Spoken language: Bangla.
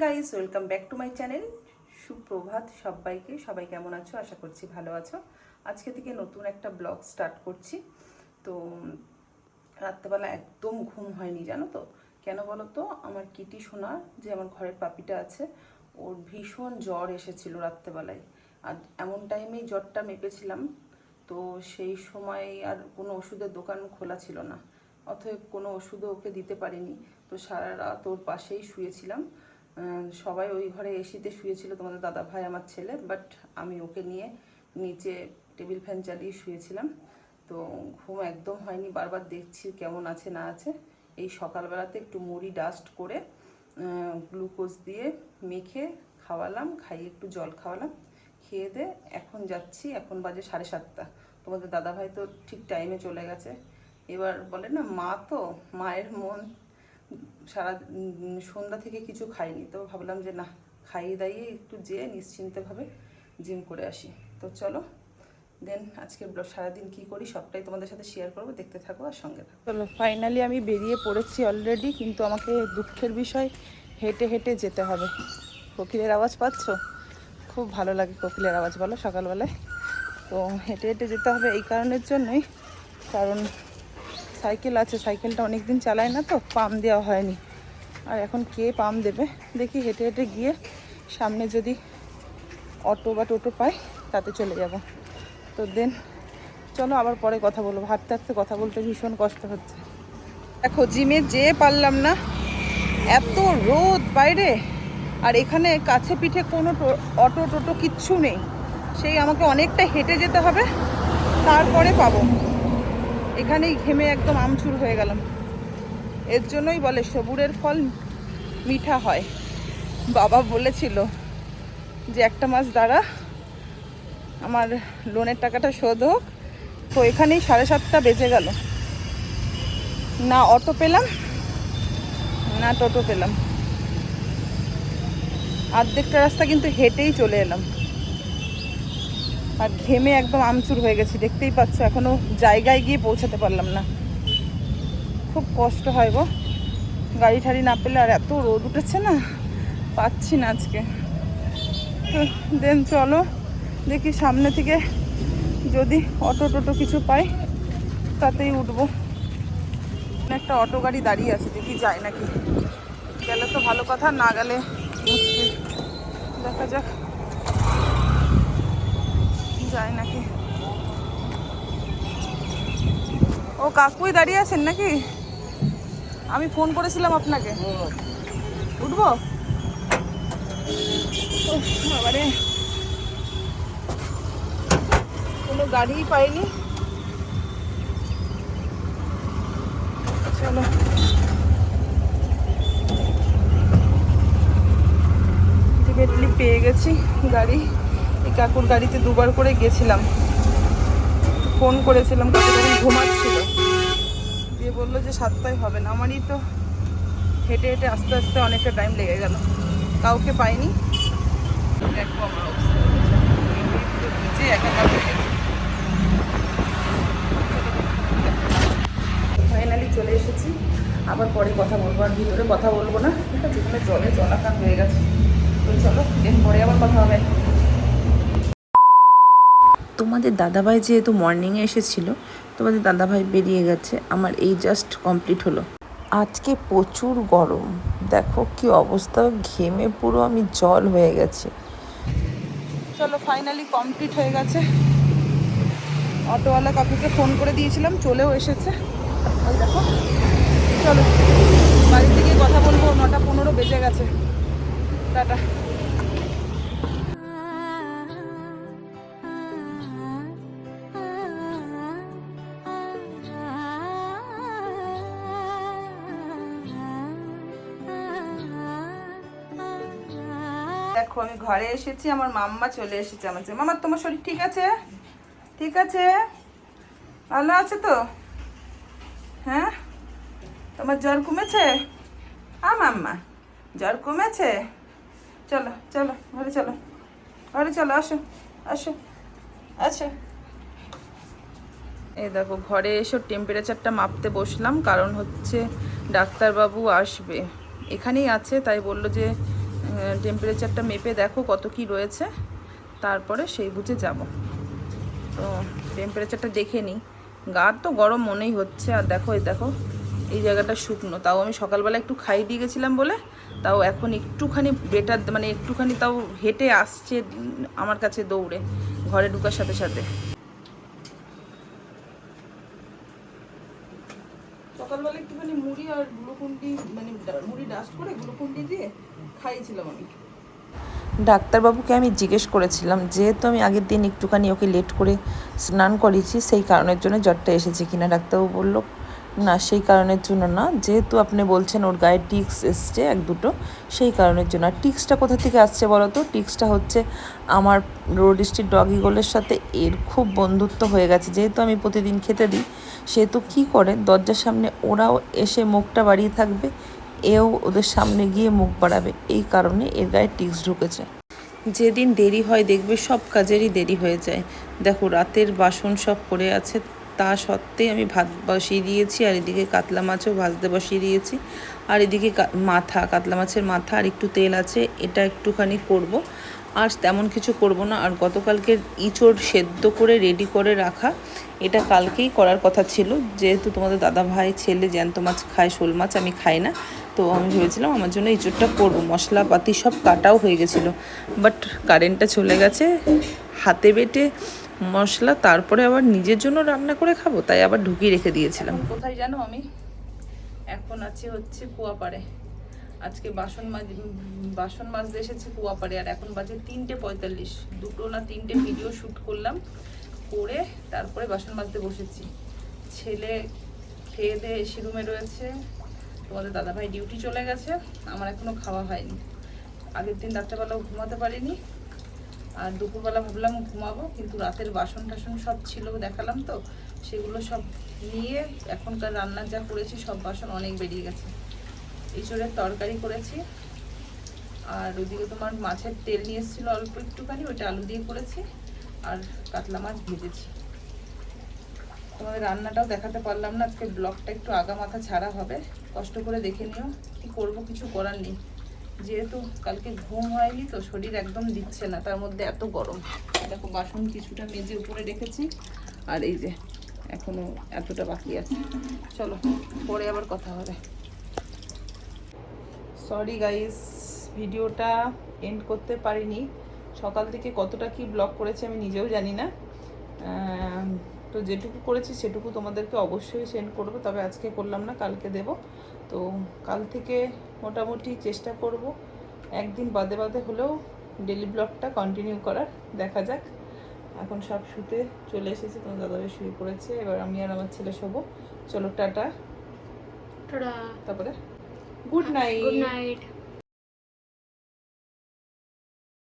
Guys welcome back to my channel সুপ্রভাত সবাইকে। সবাই কেমন আছো? আশা করছি ভালো আছো। আজকে থেকে নতুন একটা ব্লগ স্টার্ট করছি। তো, রাত্রেবেলা একদম ঘুম হয়নি, জানো তো? কেন বলো তো আমার কিটি সোনা, যে আমার ঘরের পাপিটা আছে, ওর ভীষণ জ্বর এসেছিল রাত্রেবেলায়। আর এমন টাইমেই জ্বরটা মেপেছিলাম, তো সেই সময় আর কোনো ওষুধের দোকান খোলা ছিল না। অতএব কোনো ওষুধও ওকে দিতে পারিনি। তো সারা রাত ওর পাশেই শুয়েছিলাম। সবাই ওই ঘরে এসিতে শুয়েছিল তোমাদের দাদা ভাই, আমার ছেলে বাট আমি ওকে নিয়ে নিচে টেবিল ফ্যান চালিয়ে শুয়েছিলাম। তো ঘুম একদম হয়নি, বারবার দেখছি কেমন আছে না আছে। এই সকালবেলাতে একটু মুড়ি ডাস্ট করে গ্লুকোজ দিয়ে মেখে খাওয়ালাম, খাইয়ে একটু জল খাওয়ালাম, খেয়ে দে, এখন যাচ্ছি, এখন বাজে সাড়ে সাতটা। তোমাদের দাদাভাই তো ঠিক টাইমে চলে গেছে। এবার বলে না, মা তো, মায়ের মন। সারা সন্ধ্যা থেকে কিছু খাইনি, তো ভাবলাম যে না, খাইয়ে দাইয়ে একটু যেয়ে নিশ্চিন্তভাবে জিম করে আসি। তো চলো দেন আজকে সারাদিন কি করি সবটাই তোমাদের সাথে শেয়ার করব, দেখতে থাকো আর সঙ্গে থাকো। চলো ফাইনালি আমি বেরিয়ে পড়েছি অলরেডি কিন্তু আমাকে দুঃখের বিষয় হেঁটে হেঁটে যেতে হবে। কোকিলের আওয়াজ পাচ্ছ? খুব ভালো লাগে কোকিলের আওয়াজ, বলো সকালবেলায়। তো হেঁটে হেঁটে যেতে হবে এই কারণের জন্যই, কারণ সাইকেল আছে, সাইকেলটা অনেক দিন চালায় না তো পাম দেওয়া হয়নি। আর এখন কে পাম দেবে? দেখি হেঁটে হেঁটে গিয়ে সামনে যদি অটো বা টোটো পাই, তাতে চলে যাব। তো দেন, চলো আবার পরে কথা বলব। হাঁটতে হাঁটতে কথা বলতে ভীষণ কষ্ট হচ্ছে। দেখো, জিমে যেয়ে পারলাম না, এত রোদ বাইরে। আর এখানে কাছে পিঠে কোনো অটো টোটো কিচ্ছু নেই। সেই আমাকে অনেকটা হেঁটে যেতে হবে, তারপরে পাবো। এখানেই ঘেমে একদম আমচুর হয়ে গেলাম। এর জন্যই বলে সবুরের ফল মিঠা হয়। বাবা বলেছিল যে একটা মাস দ্বারা আমার লোনের টাকাটা শোধ হোক। তো এখানেই সাড়ে সাতটা বেজে গেল। না অটো পেলাম, না টোটো পেলাম। অর্ধেকটা রাস্তা কিন্তু হেঁটেই চলে এলাম। আর ঘেমে একদম আমচুর হয়ে গেছি, দেখতেই পাচ্ছ, এখনও জায়গায় গিয়ে পৌঁছাতে পারলাম না। খুব কষ্ট হয় গো, গাড়ি ঠাড়ি না পেলে আর এত রোদ উঠেছে না, পাচ্ছি না আজকে। তো দেন চলো, দেখি সামনে থেকে যদি অটো টোটো কিছু পাই, তাতেই উঠবো। একটা অটো গাড়ি দাঁড়িয়ে আছে, দেখি যায় নাকি। গেলে তো ভালো কথা, না গেলে দেখা যাক। যায় নাকি? ও কাকুই দাঁড়িয়ে আছেন নাকি? আমি ফোন করেছিলাম আপনাকে। উঠবো? বাবারে। কোনো গাড়িই পাইনি। চলো। পেয়ে গেছি গাড়ি। কাকুর গাড়িতে দুবার করে গেছিলাম। ফোন করেছিলাম, কাকু তখন ঘুমাচ্ছিল। দিয়ে বলল যে সাতটায় হবে না। আমারই তো হেঁটে হেঁটে আস্তে আস্তে অনেকটা টাইম লেগে গেল। কাউকে পাইনি। দেখো আমার ফাইনালি চলে এসেছি। আবার পরে কথা বলব, আর ভিতরে কথা বলব না। ঠিক আছে জলে জলাকার হয়ে গেছে। তো চলো দিন পরে আবার কথা হবে। তোমাদের দাদাভাই যেহেতু মর্নিংয়ে এসেছিল, তোমাদের দাদাভাই বেরিয়ে গেছে, আমার এই জাস্ট কমপ্লিট হলো। আজকে প্রচুর গরম। দেখো কি অবস্থা, ঘেমে পুরো আমি জল হয়ে গেছে। চলো ফাইনালি কমপ্লিট হয়ে গেছে। অটোওয়ালা কাকুকে ফোন করে দিয়েছিলাম, চলেও এসেছে। দেখো। চলো বাড়ি থেকে কথা বলব, নটা পনেরো বেজে গেছে। টাটা। ঘরে এসেছি, আমার মাম্মা চলে এসেছে আমার কাছে। মামা তোমার শরীর ঠিক আছে? ঠিক আছে? ভালো আছে তো? হ্যাঁ? তোমার জ্বর কমেছে? আ, মাম্মা, জ্বর কমেছে? চলো চলো, ঘরে চলো। ঘরে চলো, আসো আসো আসো। এই দেখো, ঘরে এসে টেম্পারেচারটা মাপতে বসলাম, কারণ হচ্ছে ডাক্তারবাবু আসবে। এখানেই আছে, তাই বলল যে টেম্পারেচারটা মেপে দেখো কত কি রয়েছে। তারপরে সেই বুঝে যাব। তো টেম্পারেচারটা দেখে নিই। গা তো গরম মনেই হচ্ছে। আর দেখো, এই দেখো, এই জায়গাটা শুকনো। তাও আমি সকালবেলা একটু খাই দিয়ে গেছিলাম বলে, তাও এখন একটুখানি বেটার মানে একটুখানি তাও হেঁটে আসছে আমার কাছে দৌড়ে, ঘরে ঢুকার সাথে সাথে সকালবেলা একটুখানি মুড়ি আর মানে মুড়ি ডাস্ট করে দিয়ে খাইয়েছিলাম আমি। ডাক্তারবাবুকে আমি জিজ্ঞেস করেছিলাম, যেহেতু আমি আগের দিন একটুখানি ওকে লেট করে স্নান করিয়েছি, সেই কারণের জন্য জ্বরটা এসেছে কিনা, ডাক্তারবাবু বলল না, সেই কারণের জন্য না। যেহেতু আপনি বলছেন ওর গায়ে টিক্স এসছে এক দুটো, সেই কারণের জন্য। আর টিক্সটা কোথা থেকে আসছে বলো তো? টিক্সটা হচ্ছে আমার রোড স্ট্রিট ডগিগুলোর সাথে এর খুব বন্ধুত্ব হয়ে গেছে। যেহেতু আমি প্রতিদিন খেতে দিই, সেহেতু কী করে? দরজার সামনে ওরাও এসে মুখটা বাড়িয়ে থাকবে, এও ওদের সামনে গিয়ে মুখ বাড়াবে। এই কারণে এর গায়ে টিক্স ঢুকেছে। যেদিন দেরি হয় দেখবে সব কাজেরই দেরি হয়ে যায়। দেখো, রাতের বাসন সব পড়ে আছে। তা সত্ত্বেই আমি ভাত বসিয়ে দিয়েছি, আর এদিকে কাতলা মাছও ভাজতে বসিয়ে দিয়েছি। আর এদিকে মাথা, কাতলা মাছের মাথা, আর একটু তেল আছে, এটা একটুখানি করব। আর তেমন কিছু করব না, আর গতকালকে ইঁচড় সেদ্ধ করে রেডি করে রাখা, এটা কালকেই করার কথা ছিল। যেহেতু তোমাদের দাদা ভাই, ছেলে জ্যান্ত মাছ খায়, শোল মাছ, আমি খাই না। তো আমি ভেবেছিলাম আমার জন্য ইঁচড়টা করব। মশলাপাতি সব কাটাও হয়ে গেছিল বাট কারেন্টটা চলে গেছে, হাতে বেটে মশলা, তারপরে আবার নিজের জন্য রান্না করে খাব, তাই আবার ঢুকিয়ে রেখে দিয়েছিলাম। কোথায় জানো আমি? এখন আছি হচ্ছে কুয়াপাড়ে আজকে বাসন মাজ বাসন মাজতে এসেছে কুয়াপাড়ে আর এখন বাজে তিনটে পঁয়তাল্লিশ। দুটো না তিনটে ভিডিও শ্যুট করলাম, করে তারপরে বাসন মাজতে বসেছি। ছেলে খেয়ে দিয়ে এসি রুমে রয়েছে, তোমাদের দাদাভাই ডিউটি চলে গেছে, আমার এখনও খাওয়া হয়নি। আগের দিন রাত্রেবেলাও ঘুমাতে পারিনি আর দুপুরবেলা ভাবলাম ঘুমাবো, কিন্তু রাতের বাসন টাসন সব ছিল দেখালাম তো, সেগুলো সব নিয়ে এখনকার রান্নার যা করেছি সব বাসন অনেক বেরিয়ে গেছে। ইঁচড়ের তরকারি করেছি, আর ওদিকে তোমার মাছের তেল নিয়ে এসেছিল অল্প একটুখানি, ওইটা আলু দিয়ে করেছি, আর কাতলা মাছ ভেজেছি। তোমাদের রান্নাটাও দেখাতে পারলাম না আজকে ব্লগটা একটু আগা মাথা ছাড়া হবে, কষ্ট করে দেখে নিও, কি করব, কিছু করার নেই। যেহেতু কালকে ঘুম হয়নি, তো শরীর একদম দিচ্ছে না, তার মধ্যে এত গরম। দেখো, বাসন কিছুটা মেজে উপরে রেখেছি, আর এই যে এখনও এতটা বাকি আছে। চলো, পরে আবার কথা হবে। সরি গাইস ভিডিওটা এন্ড করতে পারিনি। সকাল থেকে কতটা কি ব্লগ করেছি আমি নিজেও জানি না। তো যেটুকু করেছি সেটুকু তোমাদেরকে অবশ্যই সেন্ড করব, তবে আজকে করলাম না, কালকে দেব। তো কাল থেকে মোটামুটি চেষ্টা করব। একদিন বাদে বাদে হলেও ডেলি ব্লগটা কন্টিনিউ করার দেখা যাক। এখন সব শুতে চলে এসেছে তোমার দাদাভাই শুয়ে পড়েছে এবার আমি আর আমার ছেলে শোবো। চলো টাটা। তারপরে? Good night good night.